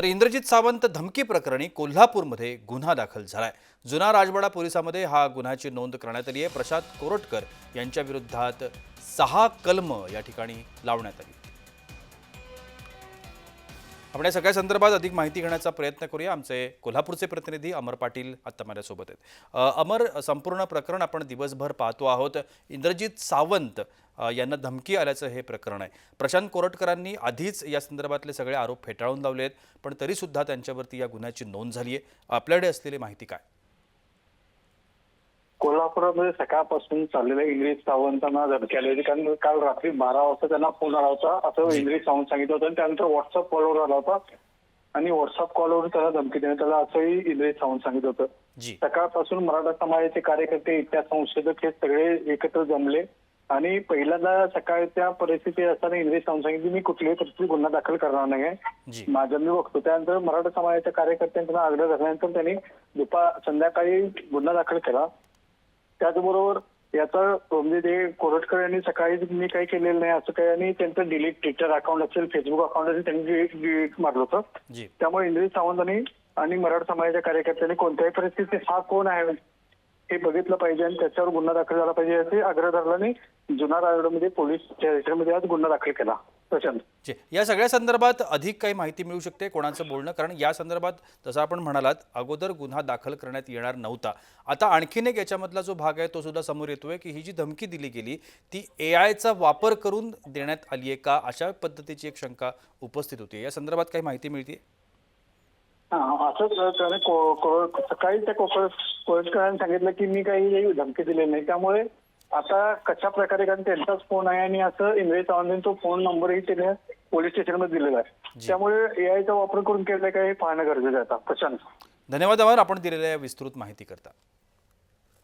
तर इंद्रजित सावंत धमकी प्रकरणी कोल्हापूरमध्ये गुन्हा दाखल झालाय. जुना राजवाडा पोलिसामध्ये हा गुन्ह्याची नोंद करण्यात आली आहे. प्रशांत कोरटकर यांच्या विरोधात सहा कलम या ठिकाणी लावण्यात आली. आपण या सगळ्या संदर्भात अधिक माहिती घेण्याचा प्रयत्न करूया. आमचे कोल्हापूरचे प्रतिनिधी अमर पाटील आता माझ्यासोबत आहेत. अमर संपूर्ण प्रकरण आपण दिवसभर पाहतो आहोत. इंद्रजित सावंत यांना धमकी आल्याचं हे प्रकरण आहे. प्रशांत कोरटकरांनी आधीच या संदर्भातले सगळे आरोप फेटाळून लावले आहेत पण तरीसुद्धा त्यांच्यावरती या गुन्ह्याची नोंद झाली आहे आपल्याकडे असलेली माहिती काय? कोल्हापुरामध्ये सकाळपासून चाललेल्या इंग्रज सावंतांना धमकी आली होती. कारण काल रात्री बारा वाजता त्यांना फोन आला होता. असं इंग्रज सावंत सांगितलं होतं आणि त्यानंतर व्हॉट्सअप कॉलवर आला होता. आणि व्हॉट्सअप कॉलवर त्याला धमकी देण्यात आला असंही इंग्रज सावंत सांगितलं होतं. सकाळपासून मराठा समाजाचे कार्यकर्ते इतिहास संशोधक हे सगळे एकत्र जमले. आणि पहिल्यांदा सकाळी त्या परिस्थिती असताना इंग्रज सावंत सांगितले मी कुठल्याही परिस्थितीत गुन्हा दाखल करणार नाही माझं मी बघतो. त्यानंतर मराठा समाजाच्या कार्यकर्त्यांना आग्रह धरल्यानंतर त्यांनी दुपार संध्याकाळी गुन्हा दाखल केला. त्याचबरोबर याचा म्हणजे ते कोरटकर यांनी सकाळी मी काही केलेलं नाही असं काही आणि त्यांचं डिलीट ट्विटर अकाउंट असेल फेसबुक अकाउंट असेल त्यांनी डिलीट मारलं होतं. जी. त्यामुळे इंद्रिज सावंतांनी आणि मराठा समाजाच्या कार्यकर्त्यांनी कोणत्याही परिस्थितीत हा कोण आहे हे बघितलं पाहिजे आणि त्याच्यावर गुन्हा दाखल झाला पाहिजे असे आग्रह धरला आणि जुना रायगडमध्ये पोलीस स्टेशनमध्ये आज गुन्हा दाखल केला. प्रशांत जे या सगळ्या संदर्भात अधिक काही माहिती मिळू शकते कोणाचं बोलणं कारण या संदर्भात जसं आपण म्हणालात अगोदर गुन्हा दाखल करण्यात येणार नव्हता. आता आणखीन एक याच्यामधला जो भाग आहे तो सुद्धा समोर येतोय की ही जी धमकी दिली गेली ती ए आयचा वापर करून देण्यात आली आहे का? अशा पद्धतीची एक शंका उपस्थित होती. या संदर्भात काही माहिती मिळते हा को- सकाळी त्या कोकळ कोळटकरांनी सांगितलं की मी काही धमकी दिलेली नाही. त्यामुळे आता कशा प्रकारे कारण त्यांचाच फोन आहे आणि असं इंग्रज सावंतांनी तो फोन नंबरही त्याने पोलीस स्टेशनमध्ये दिलेला आहे. त्यामुळे एआयचा वापर करून केलं काय हे पाहणं गरजेचं आहे आता प्रशांत. धन्यवाद आपण दिलेल्या विस्तृत माहिती करता